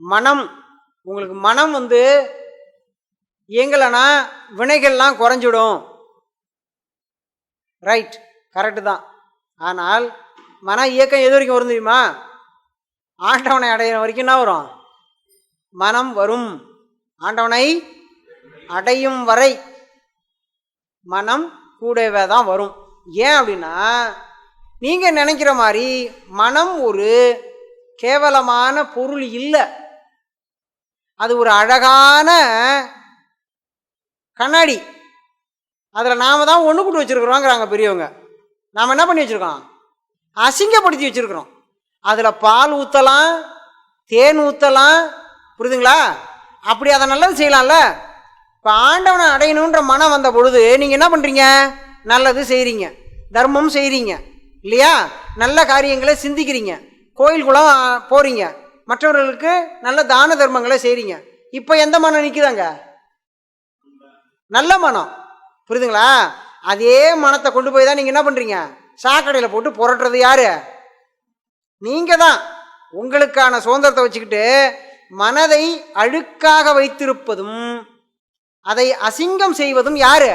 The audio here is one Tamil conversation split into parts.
மனம் உங்களுக்கு மனம் வந்து இயங்கலைன்னா வினைகள்லாம் குறைஞ்சிடும். ரைட் கரெக்டு தான். ஆனால் மன இயக்கம் எது வரைக்கும் வரும் தெரியுமா? ஆண்டவனை அடையிற வரைக்கும் என்ன வரும்? மனம் வரும். ஆண்டவனை அடையும் வரை மனம் கூடவே தான் வரும். ஏன் அப்படின்னா நீங்கள் நினைக்கிற மாதிரி மனம் ஒரு கேவலமான பொருள் இல்லை. அது ஒரு அழகான கண்ணாடி. அதில் நாம் தான் ஒன்று கூட்டு வச்சுருக்குறோங்கிறாங்க பெரியவங்க. நாம் என்ன பண்ணி வச்சுருக்கோம்? அசிங்கப்படுத்தி வச்சுருக்குறோம். அதில் பால் ஊற்றலாம் தேன் ஊற்றலாம் புரியுதுங்களா? அப்படி அதை நல்லது செய்யலாம்ல. இப்போ ஆண்டவனை அடையணுன்ற மனம் வந்த பொழுது நீங்கள் என்ன பண்ணுறீங்க நல்லது செய்கிறீங்க தர்மம் செய்கிறீங்க இல்லையா? நல்ல காரியங்களை சிந்திக்கிறீங்க. கோயிலுக்குள்ள போகிறீங்க மற்றவர்களுக்கு நல்ல தான தர்மங்களை செய்கிறீங்க இப்போ எந்த மனம் நிற்குதாங்க நல்ல மனம். புரியுதுங்களா? அதே மனத்தை கொண்டு போய் தான் நீங்கள் என்ன பண்ணுறீங்க சாக்கடையில் போட்டு புரட்டுறது யாரு? நீங்கள் தான் உங்களுக்கான சுதந்திரத்தை வச்சுக்கிட்டு மனதை அழுக்காக வைத்திருப்பதும் அதை அசிங்கம் செய்வதும் யாரு?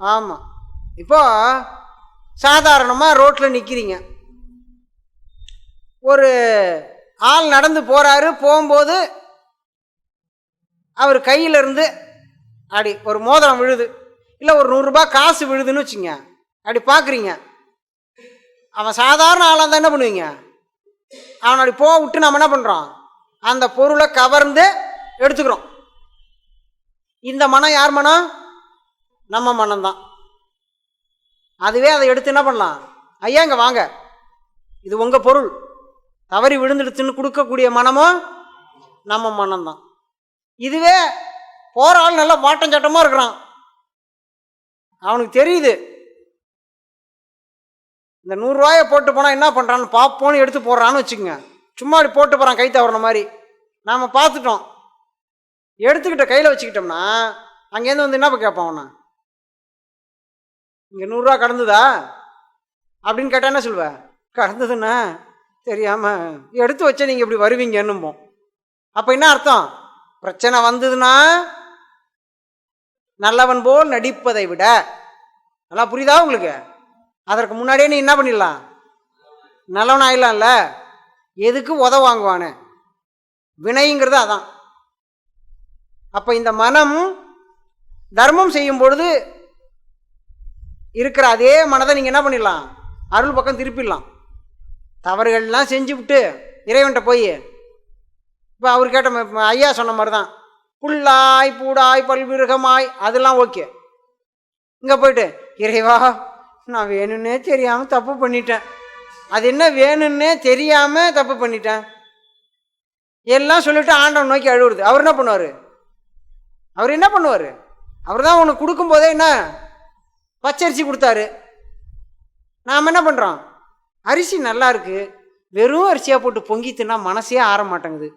ஆமாம் இப்போ சாதாரணமாக ரோட்டில் நிற்கிறீங்க ஒரு ஆள் நடந்து போகிறாரு போகும்போது அவர் கையிலேருந்து அப்படி ஒரு மோதிரம் விழுது. இல்லை ஒரு நூறுரூபா காசு விழுதுன்னு வச்சுங்க. அப்படி பார்க்குறீங்க அவன் சாதாரண ஆளாக இருந்தால் என்ன பண்ணுவீங்க? அவன் அப்படி போக விட்டு நம்ம என்ன பண்ணுறோம் அந்த பொருளை கவர்ந்து எடுத்துக்கிறோம். இந்த மனம் யார் மனம்? நம்ம மனம்தான் அதுவே அதை எடுத்து என்ன பண்ணலாம்? ஐயா இங்கே வாங்க. இது உங்கள் பொருள். தவறி விழுந்துடுத்துன்னு கொடுக்கக்கூடிய மனமும் நம்ம மனம்தான். இதுவே போகிற ஆள் நல்லா வாட்டம் சட்டமாக இருக்கிறான். அவனுக்கு தெரியுது. இந்த நூறுரூவாயை போட்டு போனால் என்ன பண்ணுறான்னு பார்ப்போன்னு எடுத்து போடுறான்னு வச்சுக்கோங்க. சும்மா அப்படி போட்டு போகிறான் கை தவறின மாதிரி. நாம் பார்த்துட்டோம். எடுத்துக்கிட்ட கையில் வச்சுக்கிட்டோம்னா அங்கேருந்து வந்து என்ன கேட்பான் அவனை? இங்கே நூறுரூவா கடந்துதா? அப்படின்னு கேட்டால் என்ன சொல்லுவேன் கடந்ததுண்ணா தெரியாமல் எடுத்து வச்சா நீங்கள் இப்படி வருவீங்கன்னும்போம். அப்போ என்ன அர்த்தம்? பிரச்சனை வந்ததுன்னா நல்லவன் போல் நடிப்பதை விட நல்லா புரியுதா உங்களுக்கு? அதற்கு முன்னாடியே நீ என்ன பண்ணிடலாம்? நல்லவன் ஆயிடலாம்ல? எதுக்கு உத வாங்குவானு? வினைங்கிறது அதான். அப்போ இந்த மனம் தர்மம் செய்யும் பொழுது இருக்கிற அதே மனதை நீங்கள் என்ன பண்ணிடலாம்? அருள் பக்கம் திருப்பிடலாம். தவறுகள்லாம் செஞ்சு விட்டு இறைவன்கிட்ட போய் இப்போ அவர் கேட்ட ஐயா சொன்ன மாதிரி தான் புல்லாய் பூடாய் பல்விருகமாய் அதெல்லாம் ஓகே. இங்கே போயிட்டு இறைவா நான் வேணும்னே தெரியாமல் தப்பு பண்ணிட்டேன். அது என்ன வேணும்னே தெரியாமல் தப்பு பண்ணிட்டேன்? எல்லாம் சொல்லிட்டு ஆண்டவன் நோக்கி அழுவுறது. அவர் என்ன பண்ணுவார்? அவர் என்ன பண்ணுவார்? அவர் தான் உனக்கு கொடுக்கும்போதே என்ன? பச்சரிசி கொடுத்தாரு. நாம் என்ன பண்ணுறோம் அரிசி நல்லா இருக்குது வெறும் அரிசியாக போட்டு பொங்கி தின்னா மனசே ஆற மாட்டேங்குது.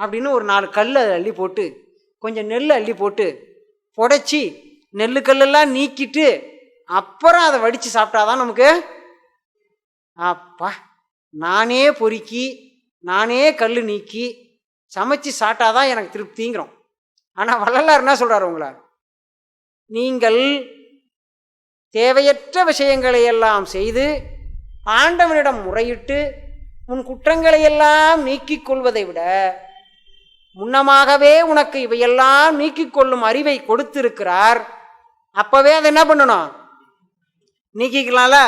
அப்படின்னு ஒரு நாலு கல் அதை அள்ளி போட்டு கொஞ்சம் நெல் அள்ளி போட்டு புடைச்சி நெல் கல்லெல்லாம் நீக்கிட்டு அப்புறம் அதை வடித்து சாப்பிட்டாதான் நமக்கு அப்பா நானே பொறுக்கி நானே கல் நீக்கி சமைச்சு சாப்பிட்டாதான் எனக்கு திருப்திங்கிறோம். ஆனால் வள்ளலார் என்ன சொல்கிறார் உங்களை? நீங்கள் தேவையற்ற விஷயங்களை எல்லாம் செய்து ஆண்டவனிடம் முறையிட்டு உன் குற்றங்களை எல்லாம் நீக்கிக் கொள்வதை விட முன்னமாகவே உனக்கு இவையெல்லாம் நீக்கிக் கொள்ளும் அறிவை கொடுத்திருக்கிறார். அப்போவே அதை என்ன பண்ணணும்? நீக்கிக்கலாம்ல?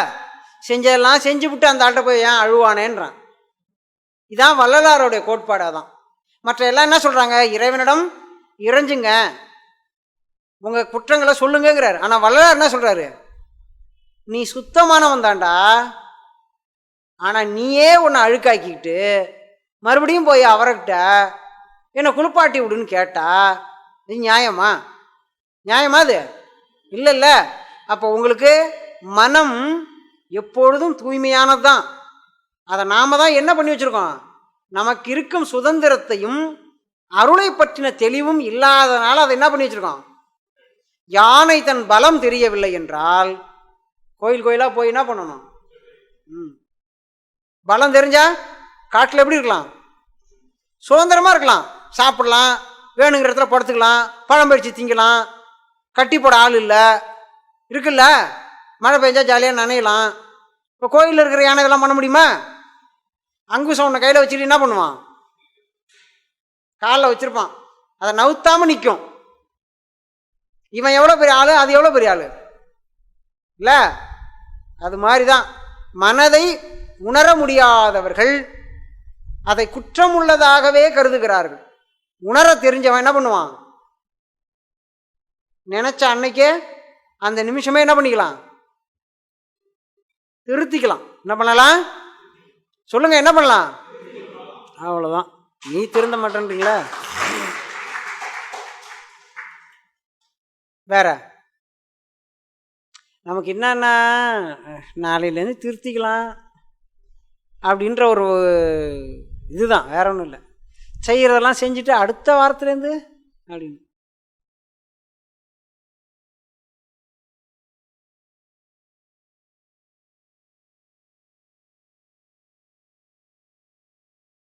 செஞ்சதெல்லாம் செஞ்சு விட்டு அந்த ஆள்கிட்ட போய் ஏன் அழுவானேன்றான். இதான் வள்ளலாருடைய கோட்பாடாக தான் மற்ற எல்லாம் என்ன சொல்கிறாங்க இறைவனிடம் இறைஞ்சுங்க. உங்கள் குற்றங்களை சொல்லுங்கிறார் ஆனால் வள்ளலார் என்ன சொல்கிறாரு நீ சுத்தமானவன் தான்டா ஆனால் நீயே உன்னை அழுக்காக்கிக்கிட்டு மறுபடியும் போய் அவர்கிட்ட என்னை குளிப்பாட்டி விடுன்னு கேட்டா இது நியாயமா? நியாயமா அது? இல்லை இல்லை. அப்போ உங்களுக்கு மனம் எப்பொழுதும் தூய்மையானது தான் அதை நாம் தான் என்ன பண்ணி வச்சுருக்கோம்? நமக்கு இருக்கும் சுதந்திரத்தையும் அருளை பற்றின தெளிவும் இல்லாதனால அதை என்ன பண்ணி வச்சுருக்கோம்? யானை தன் பலம் தெரியவில்லை என்றால் கோயில் கோயிலாக போய் என்ன பண்ணணும்? ம். பலம் தெரிஞ்சா காட்டில் எப்படி இருக்கலாம்? சுதந்திரமாக இருக்கலாம். சாப்பிடலாம் வேணுங்கிற இடத்துல படுத்துக்கலாம் பழம் பறித்து திங்கலாம் கட்டி போட ஆள் இல்லை. இருக்குல்ல? மழை பெஞ்சா ஜாலியாக நனையலாம். இப்போ கோயிலில் இருக்கிற யானை இதெல்லாம் பண்ண முடியுமா? அங்குசம் உன்னை கையில் வச்சுட்டு என்ன பண்ணுவான்? காலில் வச்சுருப்பான். அதை நவுத்தாமல் நிற்கும் இவன் எவ்வளோ பெரிய ஆள்? அது எவ்வளோ பெரிய ஆள்? இல்லை? அது மாதிரி தான் மனதை உணர முடியாதவர்கள் அதை குற்றம் உள்ளதாகவே கருதுகிறார்கள். உணர தெரிஞ்சவன் என்ன பண்ணுவான்? நினச்ச அன்னைக்கே அந்த நிமிஷமே என்ன பண்ணிக்கலாம்? திருத்திக்கலாம். என்ன பண்ணலாம்? சொல்லுங்க என்ன பண்ணலாம்? அவ்வளோதான் நீ திருந்த மாட்டேன்றீங்களா? வேற? நமக்கு என்னன்னா நாளையிலேருந்து திருத்திக்கலாம். அப்படின்ற ஒரு இதுதான் வேற ஒன்றும் இல்லை. செய்கிறதெல்லாம் செஞ்சுட்டு அடுத்த வாரத்துலேருந்து அப்படின்னு.